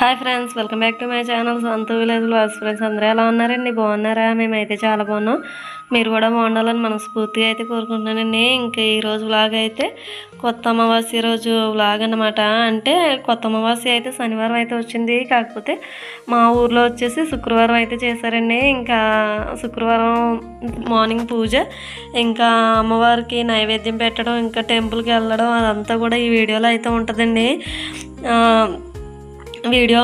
Hi friends welcome back to my channel సొంత village blogs friends అందరూ ఎలా ఉన్నారండి? బాగున్నారా? మేమైతే చాలా బాగున్నాం. మీరు కూడా బాగుండాలని మనస్ఫూర్తిగా అయితే కోరుకుంటున్నానండి. ఇంకా ఈరోజు వ్లాగ్ అయితే కొత్త అమావాస్య రోజు వ్లాగ్ అన్నమాట. అంటే కొత్త అమావాస్య అయితే శనివారం అయితే వచ్చింది. కాకపోతే మా ఊర్లో వచ్చేసి శుక్రవారం అయితే చేశారండి. ఇంకా శుక్రవారం మార్నింగ్ పూజ. ఇంకా అమ్మవారికి నైవేద్యం పెట్టడం ఇంకా టెంపుల్కి వెళ్ళడం అదంతా కూడా ఈ వీడియోలో అయితే ఉంటుందండి. వీడియో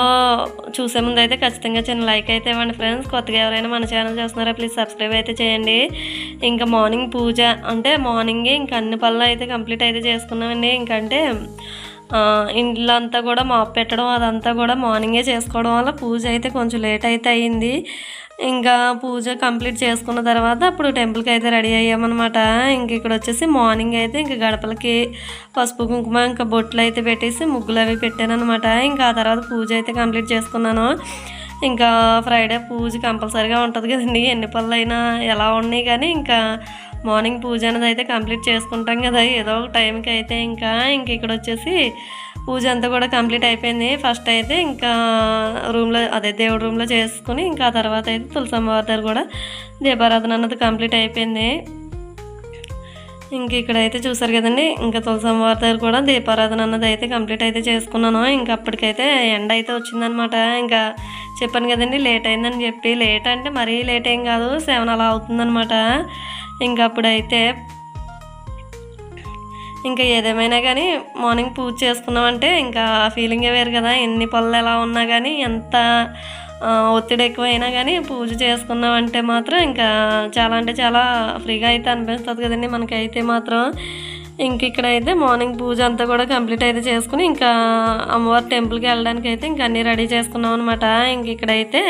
చూసే ముందు అయితే ఖచ్చితంగా చిన్న లైక్ అయితే ఇవ్వండి ఫ్రెండ్స్. కొత్తగా ఎవరైనా మన ఛానల్ చూస్తున్నారా ప్లీజ్ సబ్స్క్రైబ్ అయితే చేయండి. ఇంకా మార్నింగ్ పూజ అంటే మార్నింగే ఇంకా అన్ని పనులు అయితే కంప్లీట్ అయితే చేసుకున్నామండి. ఇంకంటే ఇంట్లో అంతా కూడా మాప్ పెట్టడం అదంతా కూడా మార్నింగే చేసుకోవడం వల్ల పూజ అయితే కొంచెం లేట్ అయితే అయ్యింది ఇంకా పూజ కంప్లీట్ చేసుకున్న తర్వాత అప్పుడు టెంపుల్కి అయితే రెడీ అయ్యామన్నమాట. ఇంక ఇక్కడ వచ్చేసి మార్నింగ్ అయితే ఇంకా గడపలకి పసుపు కుంకుమ ఇంకా బొట్లు అయితే పెట్టేసి ముగ్గులు అవి పెట్టాను అనమాట ఇంకా ఆ తర్వాత పూజ అయితే కంప్లీట్ చేసుకున్నాను. ఇంకా ఫ్రైడే పూజ కంపల్సరీగా ఉంటుంది కదండి. ఎన్ని పనులు అయినా ఎలా ఉన్నాయి కానీ ఇంకా మార్నింగ్ పూజ అనేది అయితే కంప్లీట్ చేసుకుంటాం కదా. ఏదో ఒక టైంకి అయితే ఇంకా ఇంక ఇక్కడ వచ్చేసి పూజ అంతా కూడా కంప్లీట్ అయిపోయింది. ఫస్ట్ అయితే ఇంకా రూమ్లో అదే దేవుడి రూమ్లో చేసుకుని ఇంకా ఆ తర్వాత అయితే తులసమ్మవారి దగ్గర కూడా దీపారాధన అన్నది కంప్లీట్ అయిపోయింది. ఇంక ఇక్కడైతే చూసారు కదండి ఇంకా తులసమ్మవారి దగ్గర కూడా దీపారాధన అన్నది అయితే కంప్లీట్ అయితే చేసుకున్నాను. ఇంకా అప్పటికైతే ఎండ అయితే వచ్చిందనమాట ఇంకా చెప్పాను కదండి లేట్ అయిందని చెప్పి లేట్ అంటే మరీ లేట్ ఏం కాదు సెవెన్ అలా అవుతుందనమాట ఇంకా అప్పుడైతే ఇంకా ఏదేమైనా కానీ మార్నింగ్ పూజ చేసుకున్నామంటే ఇంకా ఫీలింగే వేరు కదా. ఎన్ని పళ్ళు ఎలా ఉన్నా కానీ ఎంత ఒత్తిడి ఎక్కువైనా కానీ పూజ చేసుకున్నామంటే మాత్రం ఇంకా చాలా అంటే చాలా ఫ్రీగా అయితే అనిపిస్తుంది కదండి మనకైతే మాత్రం. ఇంక ఇక్కడైతే మార్నింగ్ పూజ అంతా కూడా కంప్లీట్ అయితే చేసుకుని ఇంకా అమ్మవారి టెంపుల్కి వెళ్ళడానికి అయితే ఇంకా అన్నీ రెడీ చేసుకున్నాం అనమాట ఇంక ఇక్కడైతే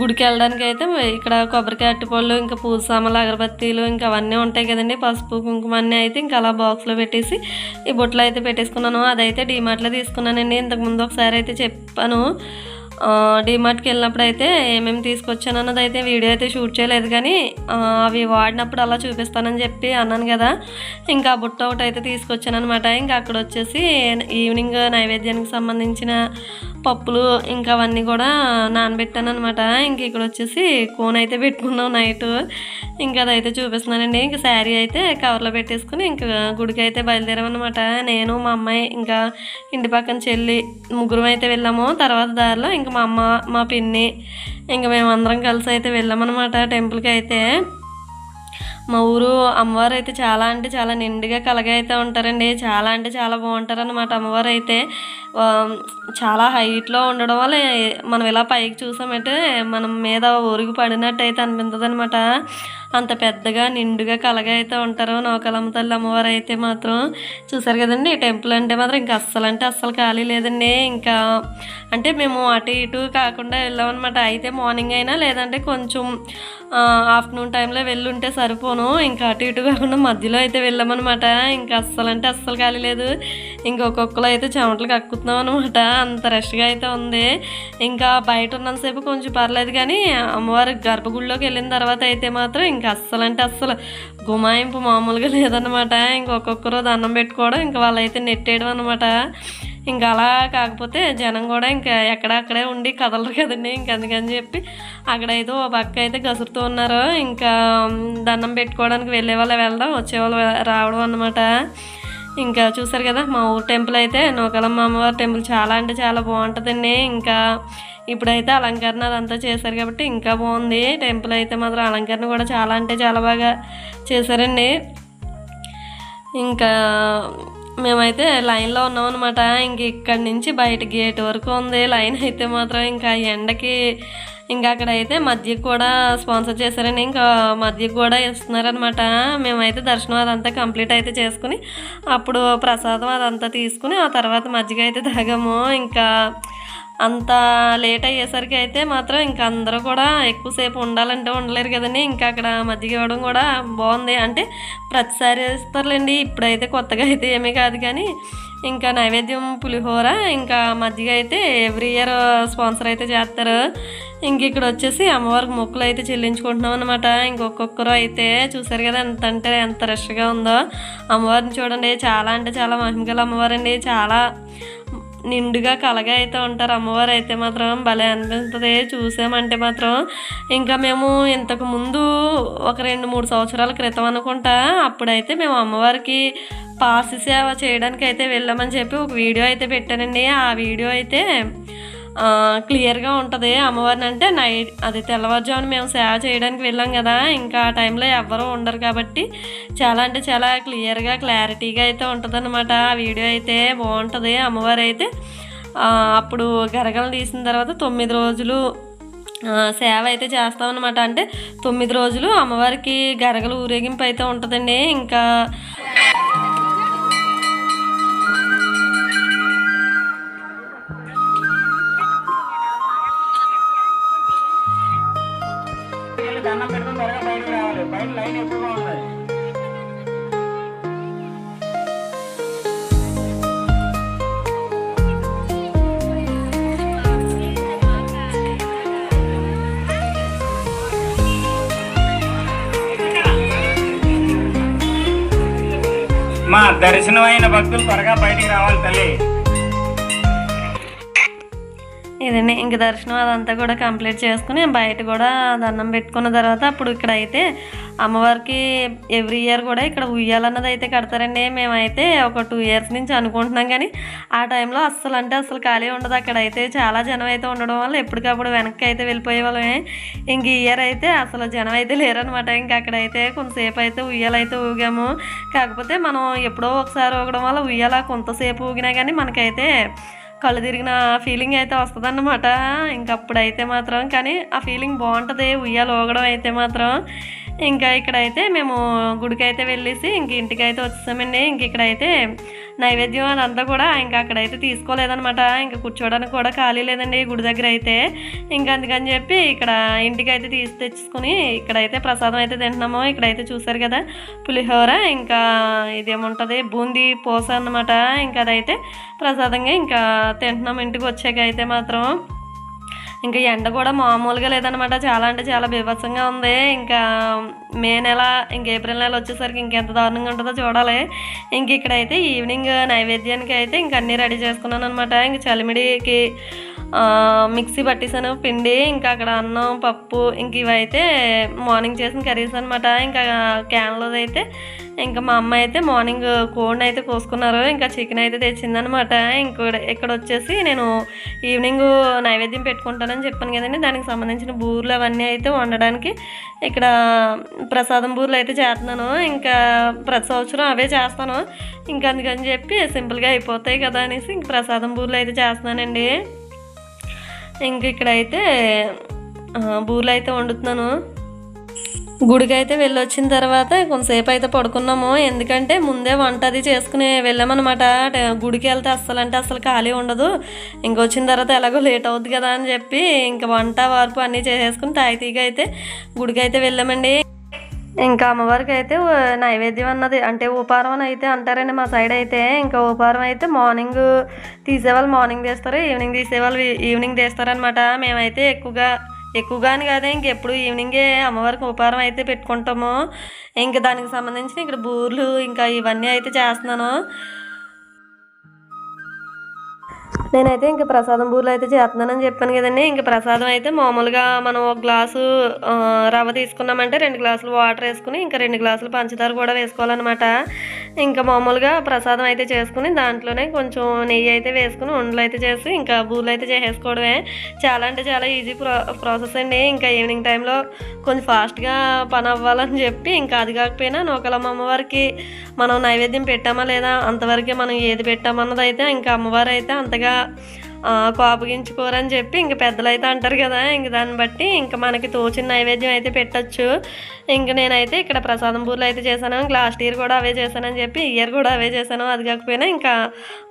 గుడికి వెళ్ళడానికి అయితే ఇక్కడ కొబ్బరికాయ అరటిపళ్ళు ఇంకా పూజ సామాన్లు అగరబత్తీలు ఇంకా అవన్నీ ఉంటాయి కదండి. పసుపు కుంకుమ అన్నీ అయితే ఇంకా అలా బాక్స్లో పెట్టేసి ఈ బొట్లు అయితే పెట్టేసుకున్నాను. అదైతే డీమార్ట్లో తీసుకున్నానండి. ఇంతకుముందు ఒకసారి అయితే చెప్పాను. డీమార్ట్కి వెళ్ళినప్పుడు అయితే ఏమేమి తీసుకొచ్చాను అన్నది అయితే వీడియో అయితే షూట్ చేయలేదు కానీ అవి వాడినప్పుడు అలా చూపిస్తానని చెప్పి అన్నాను కదా. ఇంకా బుట్ట ఒకటి అయితే తీసుకొచ్చాను అనమాట ఇంకా అక్కడ వచ్చేసి ఈవినింగ్ నైవేద్యానికి సంబంధించిన పప్పులు ఇంకా అవన్నీ కూడా నానబెట్టాను అనమాట ఇంక ఇక్కడ వచ్చేసి కోన్ అయితే పెట్టుకున్నాం నైట్. ఇంకా అదైతే చూపిస్తున్నానండి. ఇంకా శారీ అయితే కవర్లో పెట్టేసుకుని ఇంకా గుడికి అయితే బయలుదేరామన్నమాట నేను మా అమ్మాయి ఇంకా ఇంటి పక్కన చెల్లి ముగ్గురం అయితే వెళ్ళాము. తర్వాత దారిలో ఇంకా మా అమ్మ మా పిన్ని ఇంకా మేమందరం కలిసి అయితే వెళ్ళామన్నమాట టెంపుల్కి అయితే. మా ఊరు అమ్మవారు అయితే చాలా అంటే చాలా నిండుగా కలగా అయితే ఉంటారండి. చాలా అంటే చాలా బాగుంటారు అనమాట అమ్మవారు అయితే చాలా హైట్లో ఉండడం వల్ల మనం ఇలా పైకి చూసామంటే మనం మీద ఒరుగు పడినట్టు అయితే అనిపించదు అనమాట అంత పెద్దగా నిండుగా కలగా అయితే ఉంటారు నౌకలమ్మ తల్లి అమ్మవారు అయితే మాత్రం చూసారు కదండి ఈ టెంపుల్ అంటే మాత్రం ఇంకా అస్సలు అంటే అస్సలు ఖాళీ లేదండి. ఇంకా అంటే మేము అటు ఇటు కాకుండా వెళ్ళామన్నమాట. అయితే మార్నింగ్ అయినా లేదంటే కొంచెం ఆఫ్టర్నూన్ టైంలో వెళ్ళుంటే సరిపోను. ఇంకా అటు ఇటు కాకుండా మధ్యలో అయితే వెళ్ళామన్నమాట. ఇంకా అస్సలు అంటే అస్సలు ఖాళీ లేదు. ఇంకా ఒక్కొక్కరు అయితే చెమటలు కక్కుతున్నాం అనమాట అంత రష్గా అయితే ఉంది. ఇంకా బయట ఉన్నంతసేపు కొంచెం పర్లేదు కానీ అమ్మవారి గర్భగుడిలోకి వెళ్ళిన తర్వాత అయితే మాత్రం ఇంకా అస్సలు అంటే అస్సలు గుమాయింపు మామూలుగా లేదనమాట ఇంకా దండం పెట్టుకోవడం ఇంకా వాళ్ళైతే నెట్టేయడం అనమాట ఇంకా అలా కాకపోతే జనం కూడా ఇంకా ఎక్కడ అక్కడే ఉండి కదలరు కదండి. ఇంకా అందుకని చెప్పి అక్కడైతే ఓ పక్క అయితే గసురుతూ ఉన్నారు. ఇంకా దండం పెట్టుకోవడానికి వెళ్ళే వాళ్ళు వెళ్ళడం వచ్చేవాళ్ళు రావడం అన్నమాట. ఇంకా చూసారు కదా మా ఊరు టెంపుల్ అయితే నూకలమ్మ అమ్మవారి టెంపుల్ చాలా అంటే చాలా బాగుంటుందండి. ఇంకా ఇప్పుడైతే అలంకరణ అదంతా చేశారు కాబట్టి ఇంకా బాగుంది. టెంపుల్ అయితే మాత్రం అలంకరణ కూడా చాలా అంటే చాలా బాగా చేశారండి. ఇంకా మేమైతే లైన్లో ఉన్నాం అనమాట ఇంక ఇక్కడి నుంచి బయట గేట్ వరకు ఉంది. లైన్ అయితే మాత్రం ఇంకా ఎండకి ఇంకా అక్కడ అయితే మధ్యకి కూడా స్పాన్సర్ చేశారని ఇంకా మధ్యకి కూడా ఇస్తున్నారనమాట మేమైతే దర్శనం అదంతా కంప్లీట్ అయితే చేసుకుని అప్పుడు ప్రసాదం అదంతా తీసుకుని ఆ తర్వాత మజ్జిగ అయితే తాగాము. ఇంకా అంత లేట్ అయ్యేసరికి అయితే మాత్రం ఇంకా అందరూ కూడా ఎక్కువసేపు ఉండాలంటే ఉండలేరు కదండి. ఇంకా అక్కడ మజ్జిగ ఇవ్వడం కూడా బాగుంది. అంటే ప్రతిసారి ఇస్తారులేండి ఇప్పుడైతే కొత్తగా అయితే ఏమీ కాదు కానీ ఇంకా నైవేద్యం పులిహోర ఇంకా మజ్జిగ అయితే ఎవ్రీ ఇయర్ స్పాన్సర్ అయితే చేస్తారు. ఇంక ఇక్కడ వచ్చేసి అమ్మవారికి మొక్కులు అయితే చెల్లించుకుంటున్నాం అనమాట ఇంకొక్కొక్కరు అయితే చూసారు కదా ఎంత అంటే ఎంత రష్గా ఉందో. అమ్మవారిని చూడండి. చాలా అంటే చాలా మహిమగల అమ్మవారండి. చాలా నిండుగా కలగా అయితే ఉంటారు. అమ్మవారు అయితే మాత్రం భలే అనిపిస్తుంది. చూసామంటే మాత్రం ఇంకా మేము ఇంతకు ముందు ఒక రెండు మూడు సంవత్సరాల క్రితం అనుకుంటా అప్పుడైతే మేము అమ్మవారికి పాసి సేవ చేయడానికి అయితే వెళ్ళామని చెప్పి ఒక వీడియో అయితే పెట్టానండి. ఆ వీడియో అయితే క్లియర్గా ఉంటుంది. అమ్మవారిని అంటే నైట్ అది తెల్లవారుజామున మేము సేవ చేయడానికి వెళ్ళాం కదా. ఇంకా ఆ టైంలో ఎవ్వరూ ఉండరు కాబట్టి చాలా అంటే చాలా క్లియర్గా క్లారిటీగా అయితే ఉంటుంది ఆ వీడియో అయితే బాగుంటుంది. అమ్మవారు అయితే అప్పుడు గరగలు తీసిన తర్వాత తొమ్మిది రోజులు సేవ అయితే చేస్తామన్నమాట. అంటే తొమ్మిది రోజులు అమ్మవారికి గరగలు ఊరేగింపు అయితే ఉంటుందండి. ఇంకా దర్శనమైన భక్తులు త్వరగా బయటికి రావాలి తల్లి. ఇదండి ఇంక దర్శనం అదంతా కూడా కంప్లీట్ చేసుకుని బయట కూడా దండం పెట్టుకున్న తర్వాత అప్పుడు ఇక్కడ అయితే అమ్మవారికి ఎవ్రీ ఇయర్ కూడా ఇక్కడ ఉయ్యాలన్నది అయితే కడతారండి. మేమైతే ఒక టూ ఇయర్స్ నుంచి అనుకుంటున్నాం కానీ ఆ టైంలో అస్సలు అంటే అసలు ఖాళీ ఉండదు. అక్కడ అయితే చాలా జనం అయితే ఉండడం వల్ల ఎప్పటికప్పుడు వెనక్కి అయితే వెళ్ళిపోయే వాళ్ళమే. ఇంక ఈ ఇయర్ అయితే అసలు జనం అయితే లేరనమాట ఇంకా అక్కడైతే కొంతసేపు అయితే ఉయ్యాలైతే ఊగాము. కాకపోతే మనం ఎప్పుడో ఒకసారి ఊగడం వల్ల ఉయ్యాల కొంతసేపు ఊగినా కానీ మనకైతే కళ్ళు తిరిగిన ఫీలింగ్ అయితే వస్తుంది అన్నమాట ఇంకప్పుడైతే మాత్రం కానీ ఆ ఫీలింగ్ బాగుంటుంది. ఉయ్యాలు ఊగడం అయితే మాత్రం. ఇంకా ఇక్కడైతే మేము గుడికైతే వెళ్ళేసి ఇంక ఇంటికి అయితే వచ్చేసామండి. ఇంక ఇక్కడైతే నైవేద్యం అదంతా కూడా ఇంకా అక్కడైతే తీసుకోలేదనమాట ఇంకా కూర్చోవడానికి కూడా ఖాళీ లేదండి గుడి దగ్గర అయితే. ఇంకా అందుకని చెప్పి ఇక్కడ ఇంటికైతే తీసి తెచ్చుకుని ఇక్కడైతే ప్రసాదం అయితే తింటున్నాము. ఇక్కడైతే చూసారు కదా పులిహోర. ఇంకా ఇదేముంటుంది? బూందీ పోస అన్నమాట. ఇంకా అదైతే ప్రసాదంగా ఇంకా తింటున్నాము ఇంటికి వచ్చాక అయితే మాత్రం. ఇంకా ఎండ కూడా మామూలుగా లేదనమాట చాలా అంటే చాలా బీభత్సంగా ఉంది. ఇంకా మే నెల ఇంక ఏప్రిల్ నెల వచ్చేసరికి ఇంకెంత దారుణంగా ఉంటుందో చూడాలి. ఇంక ఇక్కడైతే ఈవినింగ్ నైవేద్యానికి అయితే ఇంక అన్నీ రెడీ చేసుకున్నాను అనమాట ఇంక చలిమిడికి మిక్సీ పట్టేసాను పిండి ఇంకా అక్కడ అన్నం పప్పు ఇంక ఇవైతే మార్నింగ్ చేసిన కర్రీస్ అనమాట ఇంకా క్యాన్లో అయితే ఇంకా మా అమ్మ అయితే మార్నింగ్ కోడిని అయితే కోసుకున్నారు ఇంకా చికెన్ అయితే తెచ్చిందనమాట ఇంకోటి ఇక్కడ వచ్చేసి నేను ఈవినింగ్ నైవేద్యం పెట్టుకుంటానని చెప్పాను కదండి. దానికి సంబంధించిన బూర్లు అవన్నీ అయితే వండడానికి ఇక్కడ ప్రసాదం బూర్లు అయితే చేస్తున్నాను. ఇంకా ప్రతి సంవత్సరం అవే చేస్తాను. ఇంకా అందుకని చెప్పి సింపుల్గా అయిపోతాయి కదా అనేసి ఇంక ప్రసాదం బూర్లు అయితే చేస్తున్నానండి. ఇంక ఇక్కడైతే బూరెలు అయితే వండుతున్నాను. గుడికి అయితే వెళ్ళొచ్చిన తర్వాత కొంతసేపు అయితే పడుకున్నాము. ఎందుకంటే ముందే వంట అది చేసుకుని వెళ్ళామన్నమాట. గుడికి వెళ్తే అస్సలు అంటే అసలు ఖాళీ ఉండదు. ఇంకొచ్చిన తర్వాత ఎలాగో లేట్ అవుద్ది కదా అని చెప్పి ఇంకా వంట వార్పు అన్నీ చేసేసుకుని తాయితీగా అయితే గుడికి అయితే వెళ్ళామండి. ఇంకా అమ్మవారికి అయితే నైవేద్యం అన్నది. అంటే ఉపారం అని అయితే అంటారండి మా సైడ్ అయితే. ఇంకా ఉపారం అయితే మార్నింగ్ తీసేవాళ్ళు మార్నింగ్ తీస్తారు ఈవినింగ్ తీసేవాళ్ళు ఈవినింగ్ తీస్తారనమాట మేమైతే ఎక్కువగా ఎక్కువగా అని కాదే ఇంకెప్పుడు ఈవినింగే అమ్మవారికి ఉపారం అయితే పెట్టుకుంటాము. ఇంకా దానికి సంబంధించిన ఇక్కడ బూర్లు ఇంకా ఇవన్నీ అయితే చేస్తున్నాను. నేనైతే ఇంకా ప్రసాదం బూర్లు అయితే చేస్తున్నానని చెప్పాను కదండి. ఇంకా ప్రసాదం అయితే మామూలుగా మనం ఒక గ్లాసు రవ్వ తీసుకున్నామంటే రెండు గ్లాసులు వాటర్ వేసుకుని ఇంకా రెండు గ్లాసులు పంచదార కూడా వేసుకోవాలన్నమాట. ఇంకా మామూలుగా ప్రసాదం అయితే చేసుకుని దాంట్లోనే కొంచెం నెయ్యి అయితే వేసుకుని ఉండలు అయితే చేసి ఇంకా బూర్లు అయితే చేసేసుకోవడమే. చాలా అంటే చాలా ఈజీ ప్రో ప్రాసెస్ అండి. ఇంకా ఈవినింగ్ టైంలో కొంచెం ఫాస్ట్గా పని అవ్వాలని చెప్పి ఇంకా అది కాకపోయినా నూకలమ్మ అమ్మవారికి మనం నైవేద్యం పెట్టామా లేదా అంతవరకే మనం ఏది పెట్టామన్నది అయితే ఇంకా అమ్మవారు అయితే అంతగా కోపగించుకోరని చెప్పి ఇంక పెద్దలు అయితే అంటారు కదా ఇంక దాన్ని బట్టి ఇంక మనకి తోచిన నైవేద్యం అయితే పెట్టచ్చు. ఇంక నేనైతే ఇక్కడ ప్రసాదం పూర్లు అయితే చేశాను ఇంక లాస్ట్ ఇయర్ కూడా అవే చేశానని చెప్పి ఇయర్ కూడా అవే చేశాను. అది కాకపోయినా ఇంకా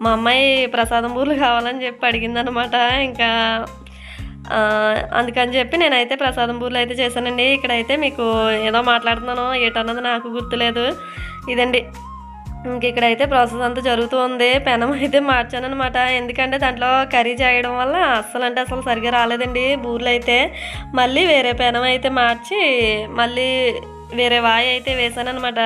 మా అమ్మాయి ప్రసాదం పూర్లు కావాలని చెప్పి అడిగిందనమాట ఇంకా అందుకని చెప్పి నేనైతే ప్రసాదం పూర్లు అయితే చేశానండి. ఇక్కడైతే మీకు ఏదో మాట్లాడుతున్నాను ఏటన్నది నాకు గుర్తులేదు. ఇదండి. ఇంక ఇక్కడైతే ప్రాసెస్ అంతా జరుగుతూ ఉంది. పెనం అయితే మార్చాను అనమాట ఎందుకంటే దాంట్లో కర్రీ చేయడం వల్ల అస్సలు అంటే అసలు సరిగ్గా రాలేదండి బూర్లు అయితే. మళ్ళీ వేరే పెనం అయితే మార్చి మళ్ళీ వేరే వాయి అయితే వేసాను అనమాట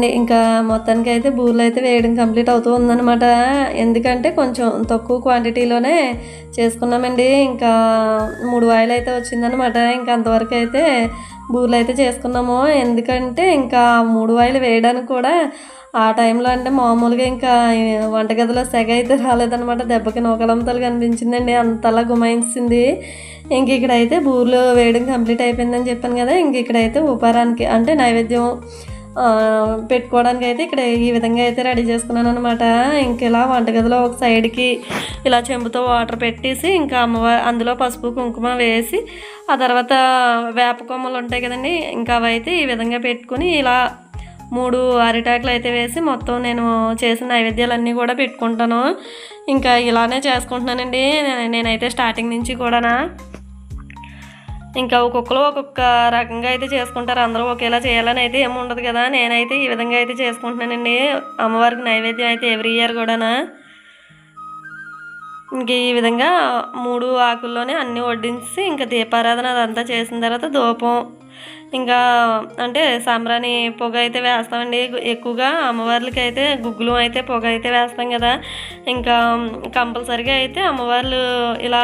ఇదండి ఇంకా మొత్తానికి అయితే బూర్లు అయితే వేయడం కంప్లీట్ అవుతూ ఉందన్నమాట. ఎందుకంటే కొంచెం తక్కువ క్వాంటిటీలోనే చేసుకున్నామండి. ఇంకా మూడు వాయిలు అయితే వచ్చిందనమాట ఇంకా అంతవరకు అయితే బూర్లు అయితే చేసుకున్నాము. ఎందుకంటే ఇంకా మూడు వాయిలు వేయడానికి కూడా ఆ టైంలో అంటే మామూలుగా ఇంకా వంటగదిలో సెగ అయితే రాలేదనమాట దెబ్బకి నూకలంతలు కనిపించిందండి. అంతలా గుమాయించింది. ఇంక ఇక్కడైతే బూర్లు వేయడం కంప్లీట్ అయిపోయిందని చెప్పాను కదా. ఇంక ఇక్కడైతే ఉపారానికి అంటే నైవేద్యం పెట్టుకోవడానికి అయితే ఇక్కడ ఈ విధంగా అయితే రెడీ చేసుకున్నాను అనమాట ఇంక ఇలా వంటగదిలో ఒక సైడ్కి ఇలా చెంబుతో వాటర్ పెట్టేసి ఇంకా అమ్మవారి అందులో పసుపు కుంకుమ వేసి ఆ తర్వాత వేప కొమ్మలు ఉంటాయి కదండి ఇంకా అవి అయితే ఈ విధంగా పెట్టుకుని ఇలా మూడు అరిటాకులు అయితే వేసి మొత్తం నేను చేసిన నైవేద్యాలన్నీ కూడా పెట్టుకుంటాను. ఇంకా ఇలానే చేసుకుంటున్నానండి. నేనైతే స్టార్టింగ్ నుంచి కూడానా. ఇంకా ఒక్కొక్కరు ఒక్కొక్క రకంగా అయితే చేసుకుంటారు. అందరూ ఒకేలా చేయాలని అయితే ఏమి ఉండదు కదా. నేనైతే ఈ విధంగా అయితే చేసుకుంటున్నానండి. అమ్మవారికి నైవేద్యం అయితే ఎవ్రీ ఇయర్ కూడానా. ఇంక ఈ విధంగా మూడు ఆకుల్లోనే అన్నీ వడ్డించి ఇంకా దీపారాధన అదంతా చేసిన తర్వాత ధూపం ఇంకా అంటే సాంబ్రాణి పొగ అయితే వేస్తామండి. ఎక్కువగా అమ్మవార్లకి అయితే గుగ్గులు అయితే పొగ అయితే వేస్తాం కదా. ఇంకా కంపల్సరిగా అయితే అమ్మవార్లు ఇలా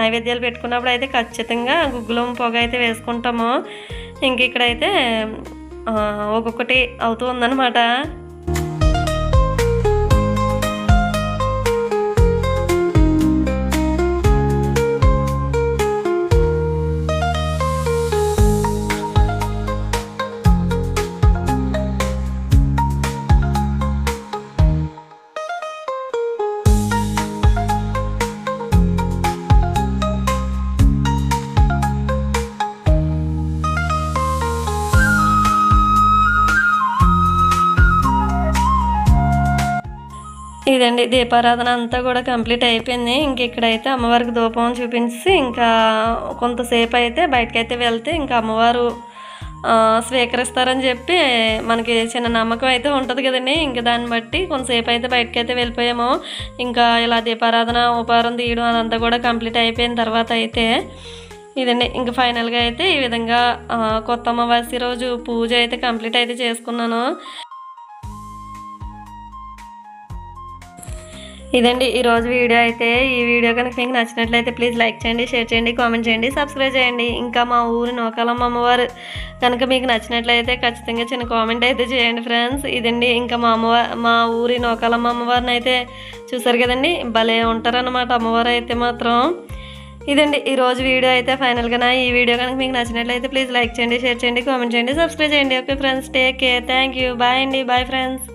నైవేద్యాలు పెట్టుకున్నప్పుడు అయితే ఖచ్చితంగా గుగ్గులం పొగ అయితే వేసుకుంటాము. ఇంక ఇక్కడైతే ఒక్కొక్కటి అవుతూ ఉందన్నమాట. ఇదండి దీపారాధన అంతా కూడా కంప్లీట్ అయిపోయింది. ఇంక ఇక్కడైతే అమ్మవారికి ధూపం చూపించి ఇంకా కొంతసేపు అయితే బయటకైతే వెళ్తే ఇంకా అమ్మవారు స్వీకరిస్తారని చెప్పి మనకి చిన్న నమ్మకం అయితే ఉంటుంది కదండి. ఇంకా దాన్ని బట్టి కొంతసేపు అయితే బయటకైతే వెళ్ళిపోయాము. ఇంకా ఇలా దీపారాధన ఉపహారం తీయడం అదంతా కూడా కంప్లీట్ అయిపోయిన తర్వాత అయితే ఇదండి. ఇంకా ఫైనల్గా అయితే ఈ విధంగా కొత్త అమావాస్య రోజు పూజ అయితే కంప్లీట్ అయితే చేసుకున్నాను. ఇదండి ఈరోజు వీడియో అయితే ఈ వీడియో కనుక మీకు నచ్చినట్లయితే ప్లీజ్ లైక్ చేయండి షేర్ చేయండి కామెంట్ చేయండి సబ్స్క్రైబ్ చేయండి. ఇంకా మా ఊరి నోకాలమ్మ అమ్మవారు కనుక మీకు నచ్చినట్లయితే ఖచ్చితంగా చిన్న కామెంట్ అయితే చేయండి ఫ్రెండ్స్ ఇదండి ఇంకా మా అమ్మవారు మా ఊరి నోకాలమ్మ అమ్మవారిని అయితే చూసారు కదండి? భలే ఉంటారన్నమాట అమ్మవారు అయితే మాత్రం. ఇదండి ఈ రోజు వీడియో అయితే ఫైనల్గా ఈ వీడియో కనుక మీకు నచ్చినట్లయితే ప్లీజ్ లైక్ చేయండి షేర్ చేయండి కామెంట్ చేయండి సబ్స్క్రైబ్ చేయండి. Okay friends take care thank you bye అండి బాయ్ ఫ్రెండ్స్